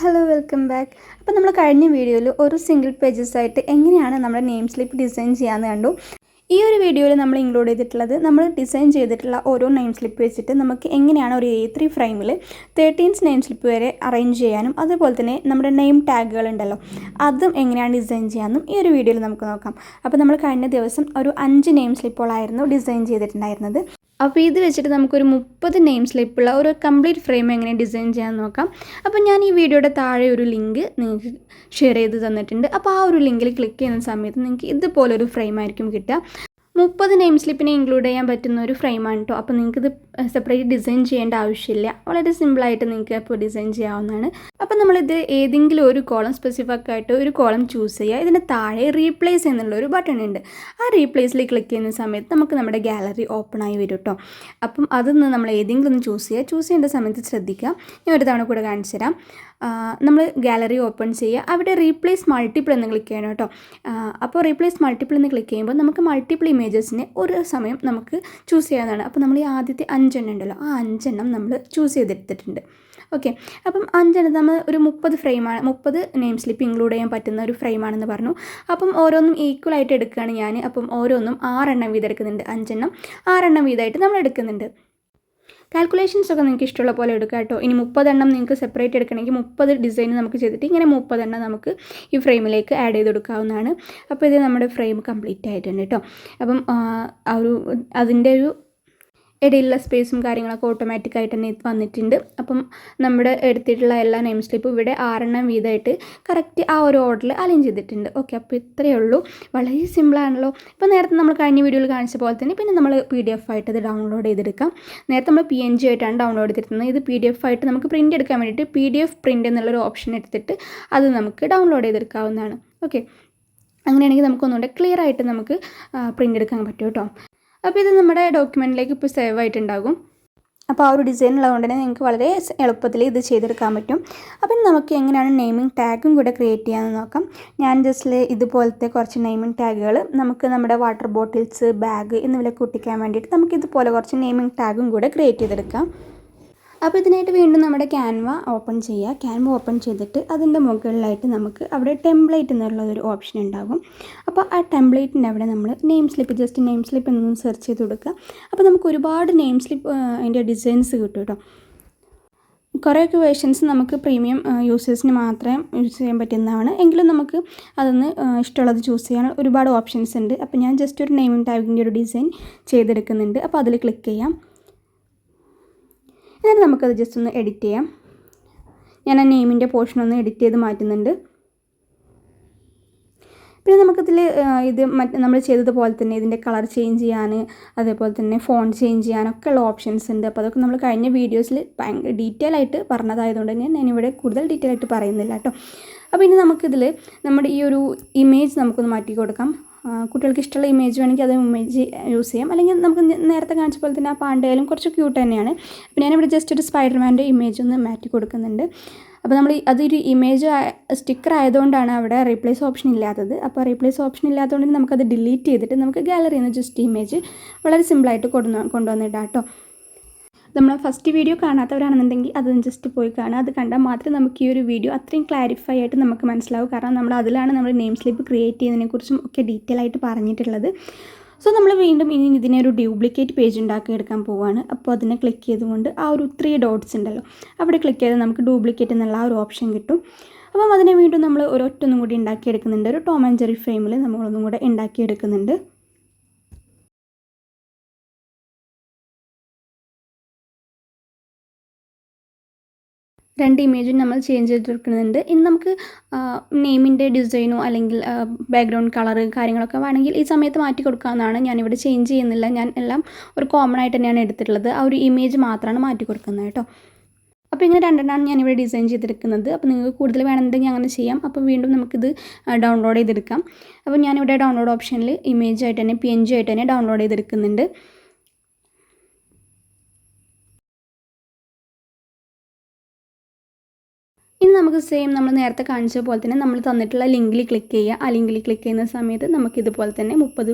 Hello welcome back അപ്പോൾ നമ്മൾ കഴിഞ്ഞ വീഡിയോയിൽ ഒരു സിംഗിൾ പേജസ് ആയിട്ട് എങ്ങനെയാണ് നമ്മുടെ നെയിം സ്ലിപ്പ് ഡിസൈൻ ചെയ്യാമെന്ന് കണ്ടു. ഈ ഒരു വീഡിയോയിൽ നമ്മൾ ഇൻക്ലൂഡ് ചെയ്തിട്ടുള്ളത് നമ്മൾ ഡിസൈൻ ചെയ്തിട്ടുള്ള ഓരോ നെയിം സ്ലിപ്പ് വെച്ചിട്ട് നമുക്ക് എങ്ങനെയാണ് ഒരു എ ത്രീ ഫ്രെയിമിൽ തേർട്ടീൻസ് നെയിം സ്ലിപ്പ് വരെ അറേഞ്ച് ചെയ്യാനും അതുപോലെ തന്നെ നമ്മുടെ നെയിം ടാഗുകൾ ഉണ്ടല്ലോ അതും എങ്ങനെയാണ് ഡിസൈൻ ചെയ്യാമെന്നും ഈ ഒരു വീഡിയോയിൽ നമുക്ക് നോക്കാം. അപ്പോൾ നമ്മൾ കഴിഞ്ഞ ദിവസം ഒരു അഞ്ച് നെയിം സ്ലിപ്പുകളായിരുന്നു ഡിസൈൻ ചെയ്തിട്ടുണ്ടായിരുന്നത്. അപ്പോൾ ഇത് വെച്ചിട്ട് നമുക്കൊരു മുപ്പത് നെയിം സ്ലിപ്പുള്ള ഒരു കംപ്ലീറ്റ് ഫ്രെയിം എങ്ങനെ ഡിസൈൻ ചെയ്യാൻ നോക്കാം. അപ്പോൾ ഞാൻ ഈ വീഡിയോയുടെ താഴെ ഒരു ലിങ്ക് നിങ്ങൾക്ക് ഷെയർ ചെയ്ത് തന്നിട്ടുണ്ട്. അപ്പോൾ ആ ഒരു ലിങ്കിൽ ക്ലിക്ക് ചെയ്യുന്ന സമയത്ത് നിങ്ങൾക്ക് ഇതുപോലൊരു ഫ്രെയിം ആയിരിക്കും കിട്ടുക. മുപ്പത് നെയിം സ്ലിപ്പിനെ ഇൻക്ലൂഡ് ചെയ്യാൻ പറ്റുന്ന ഒരു ഫ്രെയിമാണ് കേട്ടോ അപ്പോൾ നിങ്ങൾക്ക് ഇത് സെപ്പറേറ്റ് ഡിസൈൻ ചെയ്യേണ്ട ആവശ്യമില്ല. വളരെ സിമ്പിളായിട്ട് നിങ്ങൾക്ക് ഇപ്പോൾ ഡിസൈൻ ചെയ്യാവുന്നതാണ്. അപ്പോൾ നമ്മളിത് ഏതെങ്കിലും ഒരു കോളം സ്പെസിഫിക് ആയിട്ട് ഒരു കോളം ചൂസ് ചെയ്യുക. ഇതിന് താഴെ റീപ്ലേസ് എന്നുള്ള ഒരു ബട്ടൺ ഉണ്ട്. ആ റീപ്ലേസിൽ ക്ലിക്ക് ചെയ്യുന്ന സമയത്ത് നമുക്ക് നമ്മുടെ ഗാലറി ഓപ്പൺ ആയി വരും കേട്ടോ അപ്പം അതൊന്ന് നമ്മൾ ഏതെങ്കിലും ഒന്ന് ചൂസ് ചെയ്യുക. ചൂസ് ചെയ്യേണ്ട സമയത്ത് ശ്രദ്ധിക്കുക. ഞാൻ ഒരു തവണ കൂടെ കാണിച്ചു തരാം നമ്മൾ ഗാലറി ഓപ്പൺ ചെയ്യുക. അവിടെ റീപ്ലേസ് മൾട്ടിപ്പിൾ എന്ന് ക്ലിക്ക് ചെയ്യണം കേട്ടോ. അപ്പോൾ റീപ്ലേസ് മൾട്ടിപ്പിൾ എന്ന് ക്ലിക്ക് ചെയ്യുമ്പോൾ നമുക്ക് മൾട്ടിപ്പിൾ ഇമേജസിനെ ഒരു സമയം നമുക്ക് ചൂസ് ചെയ്യാവുന്നതാണ്. അപ്പോൾ നമ്മൾ ഈ ആദ്യത്തെ അഞ്ചെണ്ണം ഉണ്ടല്ലോ ആ അഞ്ചെണ്ണം നമ്മൾ ചൂസ് ചെയ്തെടുത്തിട്ടുണ്ട്. ഓക്കെ അപ്പം അഞ്ചെണ്ണം നമ്മൾ ഒരു മുപ്പത് ഫ്രെയിമാണ് മുപ്പത് നെയിം സ്ലിപ്പ് ഇൻക്ലൂഡ് ചെയ്യാൻ പറ്റുന്ന ഒരു ഫ്രെയിമാണെന്ന് പറഞ്ഞു. അപ്പം ഓരോന്നും ഈക്വൽ ആയിട്ട് എടുക്കുകയാണ് ഞാൻ അപ്പം ഓരോന്നും ആറെണ്ണം വീതം എടുക്കുന്നുണ്ട് അഞ്ചെണ്ണം ആറെണ്ണം വീതമായിട്ട് നമ്മൾ എടുക്കുന്നുണ്ട്. കാൽക്കുലേഷൻസ് ഒക്കെ നിങ്ങൾക്ക് ഇഷ്ടമുള്ള പോലെ എടുക്കാം കേട്ടോ. ഇനി മുപ്പതെണ്ണം നിങ്ങൾക്ക് സെപ്പറേറ്റ് എടുക്കണമെങ്കിൽ മുപ്പത് ഡിസൈൻ നമുക്ക് ചെയ്തിട്ട് ഇങ്ങനെ മുപ്പതെണ്ണം നമുക്ക് ഈ ഫ്രെയിമിലേക്ക് ആഡ് ചെയ്ത് കൊടുക്കാവുന്നതാണ്. അപ്പോൾ ഇത് നമ്മുടെ ഫ്രെയിം കംപ്ലീറ്റ് ആയിട്ടുണ്ട് കേട്ടോ. അപ്പം ആ ഒരു അതിന്റെ ഒരു ഇടയിലുള്ള സ്പേസും കാര്യങ്ങളൊക്കെ ഓട്ടോമാറ്റിക്കായിട്ട് തന്നെ വന്നിട്ടുണ്ട്. അപ്പം നമ്മുടെ എടുത്തിട്ടുള്ള എല്ലാ നെയിം സ്ലിപ്പും ഇവിടെ ആറെണ്ണം വീതമായിട്ട് കറക്റ്റ് ആ ഒരു ഓർഡറിൽ അലൈൻ ചെയ്തിട്ടുണ്ട്. ഓക്കെ അപ്പോൾ ഇത്രയേ ഉള്ളൂ. വളരെ സിമ്പിളാണല്ലോ ഇപ്പോൾ നേരത്തെ നമ്മൾ കഴിഞ്ഞ വീഡിയോയിൽ കാണിച്ച പോലെ തന്നെ പിന്നെ നമ്മൾ പി ഡി എഫ് ആയിട്ട് ഇത് ഡൗൺലോഡ് ചെയ്തെടുക്കാം. നേരത്തെ നമ്മൾ പി എൻ ജി ആയിട്ടാണ് ഡൗൺലോഡ് ചെയ്തിരുന്നത്. ഇത് പി ഡി എഫ് ആയിട്ട് നമുക്ക് പ്രിന്റ് എടുക്കാൻ വേണ്ടിയിട്ട് പി ഡി എഫ് പ്രിന്റ് എന്നുള്ളൊരു ഓപ്ഷൻ എടുത്തിട്ട് അത് നമുക്ക് ഡൗൺലോഡ് ചെയ്തെടുക്കാവുന്നതാണ്. ഓക്കെ അങ്ങനെയാണെങ്കിൽ നമുക്കൊന്നുകൂടെ ക്ലിയർ ആയിട്ട് നമുക്ക് പ്രിന്റ് എടുക്കാൻ പറ്റും കേട്ടോ. അപ്പോൾ ഇത് നമ്മുടെ ഡോക്യുമെന്റിലേക്ക് ഇപ്പോൾ സേവ് ആയിട്ടുണ്ടാകും. അപ്പോൾ ആ ഒരു ഡിസൈൻ ഉള്ളതുകൊണ്ട് തന്നെ നിങ്ങൾക്ക് വളരെ എളുപ്പത്തിൽ ഇത് ചെയ്തെടുക്കാൻ പറ്റും. അപ്പം നമുക്ക് എങ്ങനെയാണ് നെയിമിംഗ് ടാഗും കൂടെ ക്രിയേറ്റ് ചെയ്യാമെന്ന് നോക്കാം. ഞാൻ ജസ്റ്റ് ഇതുപോലത്തെ കുറച്ച് നെയിമിംഗ് ടാഗുകൾ നമുക്ക് നമ്മുടെ വാട്ടർ ബോട്ടിൽസ് ബാഗ് എന്നിവയിലൊക്കെ ഒട്ടിക്കാൻ വേണ്ടിയിട്ട് നമുക്ക് ഇതുപോലെ കുറച്ച് നെയിമിംഗ് ടാഗും കൂടെ ക്രിയേറ്റ് ചെയ്തെടുക്കാം. അപ്പോൾ ഇതിനായിട്ട് വീണ്ടും നമ്മുടെ ക്യാൻവ ഓപ്പൺ ചെയ്യുക. ക്യാൻവ ഓപ്പൺ ചെയ്തിട്ട് അതിന്റെ മുകളിലായിട്ട് നമുക്ക് അവിടെ ടെംപ്ലേറ്റ് എന്നുള്ളൊരു ഓപ്ഷൻ ഉണ്ടാകും. അപ്പോൾ ആ ടെംപ്ലേറ്റിന്റെ അവിടെ നമ്മൾ name slip just name slip എന്നൊന്ന് സെർച്ച് ചെയ്ത് കൊടുക്കുക. അപ്പോൾ നമുക്ക് ഒരുപാട് നെയിം സ്ലിപ്പ് അതിന്റെ ഡിസൈൻസ് കിട്ടും കേട്ടോ. കുറേയൊക്കെ വേർഷൻസ് നമുക്ക് പ്രീമിയം യൂസേഴ്സിന് മാത്രമേ യൂസ് ചെയ്യാൻ പറ്റുന്നതാണ്. എങ്കിലും നമുക്ക് അതൊന്ന് ഇഷ്ടമുള്ളത് ചൂസ് ചെയ്യാൻ ഒരുപാട് ഓപ്ഷൻസ് ഉണ്ട്. അപ്പോൾ ഞാൻ ജസ്റ്റ് ഒരു നെയിമിംഗ് ടാഗിന്റെ ഒരു ഡിസൈൻ ചെയ്തെടുക്കുന്നുണ്ട്. അപ്പോൾ അതിൽ ക്ലിക്ക് ചെയ്യാം. എന്നിട്ട് നമുക്കത് ജസ്റ്റ് ഒന്ന് എഡിറ്റ് ചെയ്യാം. ഞാൻ ആ നെയിമിന്റെ പോർഷൻ ഒന്ന് എഡിറ്റ് ചെയ്ത് മാറ്റുന്നുണ്ട്. പിന്നെ നമുക്കിതിൽ ഇത് മറ്റ് നമ്മൾ ചെയ്തതുപോലെ തന്നെ ഇതിന്റെ കളർ ചേഞ്ച് ചെയ്യാൻ അതേപോലെ തന്നെ ഫോൺ ചേഞ്ച് ചെയ്യാനൊക്കെ ഉള്ള ഓപ്ഷൻസ് ഉണ്ട്. അപ്പോൾ അതൊക്കെ നമ്മൾ കഴിഞ്ഞ വീഡിയോസിൽ ഭയങ്കര ഡീറ്റെയിൽ ആയിട്ട് പറഞ്ഞതായതുകൊണ്ട് തന്നെ ഞാനിവിടെ കൂടുതൽ ഡീറ്റെയിൽ ആയിട്ട് പറയുന്നില്ല കേട്ടോ. അപ്പോൾ ഇനി നമുക്കിതിൽ നമ്മുടെ ഈ ഒരു ഇമേജ് നമുക്കൊന്ന് മാറ്റി കൊടുക്കാം കുട്ടികൾക്ക് ഇഷ്ടമുള്ള ഇമേജ് വേണമെങ്കിൽ അത് ഇമേജ് യൂസ് ചെയ്യാം. അല്ലെങ്കിൽ നമുക്ക് നേരത്തെ കാണിച്ച പോലെ തന്നെ ആ പാണ്ടയാലും കുറച്ച് ക്യൂട്ട് തന്നെയാണ്. അപ്പോൾ ഞാനിവിടെ ജസ്റ്റ് ഒരു സ്പൈഡർമാന്റെ ഇമേജ് ഒന്ന് മാറ്റി കൊടുക്കുന്നുണ്ട്. അപ്പോൾ നമ്മൾ അതൊരു ഇമേജ് സ്റ്റിക്കർ ആയതുകൊണ്ടാണ് അവിടെ റീപ്ലേസ് ഓപ്ഷൻ ഇല്ലാത്തത്. അപ്പോൾ റീപ്ലേസ് ഓപ്ഷൻ ഇല്ലാത്തതുകൊണ്ട് നമുക്കത് ഡിലീറ്റ് ചെയ്തിട്ട് നമുക്ക് ഗാലറിയിൽ നിന്ന് ജസ്റ്റ് ഇമേജ് വളരെ സിമ്പിളായിട്ട് കൊണ്ടുവന്ന് കൊണ്ടുവന്നിടാം കേട്ടോ. നമ്മൾ ഫസ്റ്റ് വീഡിയോ കാണാത്തവരാണെന്നുണ്ടെങ്കിൽ അതൊന്ന് ജസ്റ്റ് പോയി കാണുക. അത് കണ്ടാൽ മാത്രമേ നമുക്ക് ഈ ഒരു വീഡിയോ അത്രയും ക്ലാരിഫൈ ആയിട്ട് നമുക്ക് മനസ്സിലാവും. കാരണം നമ്മൾ അതിലാണ് നമ്മൾ നെയിം സ്ലിപ്പ് ക്രിയേറ്റ് ചെയ്യുന്നതിനെക്കുറിച്ചും ഒക്കെ ഡീറ്റെയിൽ ആയിട്ട് പറഞ്ഞിട്ടുള്ളത്. സോ നമ്മൾ വീണ്ടും ഇനി ഇതിനെ ഒരു ഡ്യൂപ്ലിക്കേറ്റ് പേജ് ഉണ്ടാക്കി എടുക്കാൻ പോവുകയാണ് അപ്പോൾ അതിനെ ക്ലിക്ക് ചെയ്തുകൊണ്ട് ആ ഒരു ത്രീ ഡോട്ട്സ് ഉണ്ടല്ലോ അവിടെ ക്ലിക്ക് ചെയ്ത് നമുക്ക് ഡ്യൂപ്ലിക്കേറ്റ് എന്നുള്ള ആ ഒരു ഓപ്ഷൻ കിട്ടും. അപ്പം അതിനെ വീണ്ടും നമ്മൾ ഒരൊറ്റൊന്നും കൂടി ഉണ്ടാക്കിയെടുക്കുന്നുണ്ട്. ഒരു ടോം ആൻഡ് ജെറി ഫ്രെയിമിൽ നമ്മളൊന്നും കൂടെ ഉണ്ടാക്കിയെടുക്കുന്നുണ്ട്. രണ്ട് ഇമേജും നമ്മൾ ചേഞ്ച് ചെയ്തെടുക്കുന്നുണ്ട് ഇനി നമുക്ക് നെയിമിന്റെ ഡിസൈനോ അല്ലെങ്കിൽ ബാക്ക്ഗ്രൗണ്ട് കളർ കാര്യങ്ങളൊക്കെ വേണമെങ്കിൽ ഈ സമയത്ത് മാറ്റി കൊടുക്കാവുന്നതാണ്. ഞാനിവിടെ ചേഞ്ച് ചെയ്യുന്നില്ല. ഞാൻ എല്ലാം ഒരു കോമൺ ആയിട്ട് തന്നെയാണ് എടുത്തിട്ടുള്ളത്. ആ ഒരു ഇമേജ് മാത്രമാണ് മാറ്റി കൊടുക്കുന്നത് കേട്ടോ. അപ്പോൾ ഇങ്ങനെ രണ്ടെണ്ണമാണ് ഞാനിവിടെ ഡിസൈൻ ചെയ്തെടുക്കുന്നത് അപ്പോൾ നിങ്ങൾക്ക് കൂടുതൽ വേണമെന്നുണ്ടെങ്കിൽ അങ്ങനെ ചെയ്യാം. അപ്പോൾ വീണ്ടും നമുക്കിത് ഡൗൺലോഡ് ചെയ്തെടുക്കാം. അപ്പോൾ ഞാനിവിടെ ഡൗൺലോഡ് ഓപ്ഷനിൽ ഇമേജ് ആയിട്ട് തന്നെ പി എൻ ജി ആയിട്ട് തന്നെ ഡൗൺലോഡ് ചെയ്തെടുക്കുന്നുണ്ട്. ഇനി നമുക്ക് സെയിം നമ്മൾ നേരത്തെ കാണിച്ച പോലെ തന്നെ നമ്മൾ തന്നിട്ടുള്ള ലിങ്കിൽ ക്ലിക്ക് ചെയ്യുക. ആ ലിങ്കിൽ ക്ലിക്ക് ചെയ്യുന്ന സമയത്ത് നമുക്ക് ഇതുപോലെ തന്നെ മുപ്പത്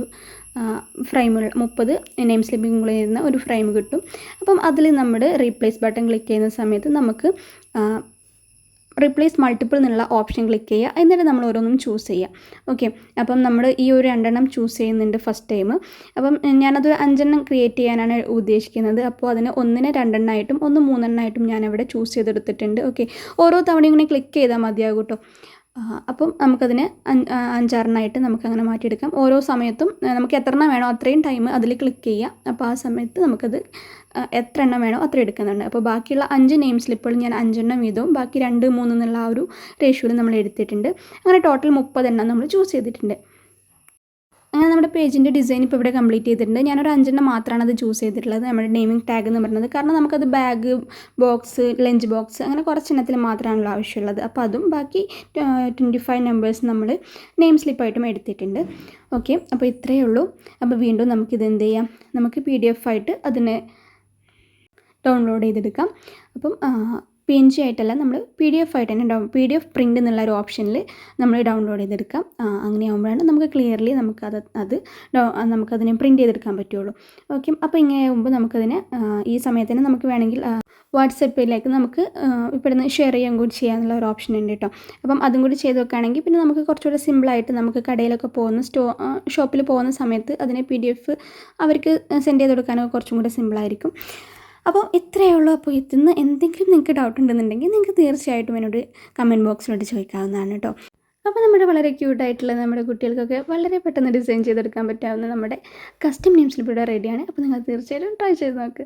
ഫ്രെയിമുകൾ മുപ്പത് നെയിം സ്ലിപ്പിംഗ് ചെയ്യുന്ന ഒരു ഫ്രെയിം കിട്ടും. അപ്പം അതിൽ നമ്മുടെ റീപ്ലേസ് ബട്ടൺ ക്ലിക്ക് ചെയ്യുന്ന സമയത്ത് നമുക്ക് റിപ്ലേസ് മൾട്ടിപ്പിൾ എന്നുള്ള ഓപ്ഷൻ ക്ലിക്ക് ചെയ്യുക. എന്നിട്ട് നമ്മൾ ഓരോന്നും ചൂസ് ചെയ്യുക. ഓക്കെ അപ്പം നമ്മൾ ഈ ഒരു രണ്ടെണ്ണം ചൂസ് ചെയ്യുന്നുണ്ട് ഫസ്റ്റ് ടൈം അപ്പം ഞാനത് അഞ്ചെണ്ണം ക്രിയേറ്റ് ചെയ്യാനാണ് ഉദ്ദേശിക്കുന്നത്. അപ്പോൾ അതിന് ഒന്നിന് രണ്ടെണ്ണമായിട്ടും ഒന്ന് മൂന്നെണ്ണമായിട്ടും ഞാനവിടെ ചൂസ് ചെയ്തെടുത്തിട്ടുണ്ട്. ഓക്കെ ഓരോ തവണയും ഇങ്ങനെ ക്ലിക്ക് ചെയ്താൽ മതിയാകും കേട്ടോ അപ്പം നമുക്കതിനെ അഞ്ച് നമുക്ക് അഞ്ചാറെണ്ണമായിട്ട് നമുക്കങ്ങനെ മാറ്റിയെടുക്കാം. ഓരോ സമയത്തും നമുക്ക് എത്ര എണ്ണം വേണോ അത്രയും ടൈം അതിൽ ക്ലിക്ക് ചെയ്യാം. അപ്പോൾ ആ സമയത്ത് നമുക്കത് എത്ര എണ്ണം വേണോ അത്ര എടുക്കുന്നുണ്ട്. അപ്പോൾ ബാക്കിയുള്ള അഞ്ച് നെയിം സ്ലിപ്പുകൾ ഞാൻ അഞ്ചെണ്ണം വീതവും ബാക്കി രണ്ട് മൂന്ന് എന്നുള്ള ആ ഒരു റേഷ്യോയിൽ നമ്മൾ എടുത്തിട്ടുണ്ട്. അങ്ങനെ ടോട്ടൽ മുപ്പതെണ്ണം നമ്മൾ ചൂസ് ചെയ്തിട്ടുണ്ട്. അങ്ങനെ നമ്മുടെ പേജിന്റെ ഡിസൈൻ ഇപ്പോൾ ഇവിടെ കംപ്ലീറ്റ് ചെയ്തിട്ടുണ്ട്. ഞാനൊരു അഞ്ചെണ്ണം മാത്രമാണ് അത് ചൂസ് ചെയ്തിട്ടുള്ളത്. നമ്മുടെ നെയിമിംഗ് ടാഗ് എന്ന് പറയുന്നത് കാരണം നമുക്കത് ബാഗ് ബോക്സ് ലഞ്ച് ബോക്സ് അങ്ങനെ കുറച്ച് കുറച്ചെണ്ണത്തിൽ മാത്രമാണല്ലോ ആവശ്യമുള്ളത്. അപ്പോൾ അതും ബാക്കി ട്വന്റി ഫൈവ് നമ്പേഴ്സ് നമ്മൾ നെയിം സ്ലിപ്പായിട്ടും എടുത്തിട്ടുണ്ട്. ഓക്കെ അപ്പോൾ ഇത്രയേ ഉള്ളൂ. അപ്പോൾ വീണ്ടും നമുക്കിത് എന്ത് ചെയ്യാം? നമുക്ക് പി ഡി എഫ് ആയിട്ട് അതിനെ ഡൗൺലോഡ് ചെയ്തെടുക്കാം. അപ്പം പി എൻ ജി ആയിട്ടല്ല നമ്മൾ പി ഡി എഫ് ആയിട്ട് തന്നെ down P D F print എന്നുള്ള ഒരു ഓപ്ഷനിൽ നമ്മൾ ഡൗൺലോഡ് ചെയ്തെടുക്കാം. അങ്ങനെ ആകുമ്പോഴാണ് നമുക്ക് ക്ലിയർലി നമുക്കത് അത് ഡൗ നമുക്കതിനെ പ്രിന്റ് ചെയ്തെടുക്കാൻ പറ്റുള്ളൂ. ഓക്കെ അപ്പോൾ ഇങ്ങനെ ആകുമ്പോൾ നമുക്കതിനെ ഈ സമയത്തിന് നമുക്ക് വേണമെങ്കിൽ വാട്സപ്പിലേക്ക് നമുക്ക് ഇവിടുന്ന് ഷെയർ ചെയ്യാൻ കൂടി ചെയ്യാനുള്ള ഒരു ഓപ്ഷൻ ഉണ്ട് കേട്ടോ അപ്പം അതും കൂടി ചെയ്ത് വെക്കുകയാണെങ്കിൽ പിന്നെ നമുക്ക് കുറച്ചുകൂടെ സിമ്പിളായിട്ട് നമുക്ക് കടയിലൊക്കെ പോകുന്ന സ്റ്റോ ഷോപ്പിൽ പോകുന്ന സമയത്ത് അതിനെ പി ഡി എഫ് അവർക്ക് സെൻഡ് ചെയ്ത് കൊടുക്കാനൊക്കെ കുറച്ചും കൂടെ സിമ്പിളായിരിക്കും അപ്പോൾ ഇത്രയേ ഉള്ളൂ അപ്പോൾ ഇതിന്ന് എന്തെങ്കിലും നിങ്ങൾക്ക് ഡൗട്ട് ഉണ്ടെന്നുണ്ടെങ്കിൽ നിങ്ങൾക്ക് തീർച്ചയായിട്ടും എന്നോട് കമന്റ് ബോക്സിലോട്ട് ചോദിക്കാവുന്നതാണ് കേട്ടോ. അപ്പോൾ നമ്മുടെ വളരെ ക്യൂട്ടായിട്ടുള്ള നമ്മുടെ കുട്ടികൾക്കൊക്കെ വളരെ പെട്ടെന്ന് ഡിസൈൻ ചെയ്തെടുക്കാൻ പറ്റാവുന്ന നമ്മുടെ കസ്റ്റം നെയിംസിൽ ഇവിടെ റെഡിയാണ് അപ്പോൾ നിങ്ങൾ തീർച്ചയായിട്ടും ട്രൈ ചെയ്ത് നോക്ക്.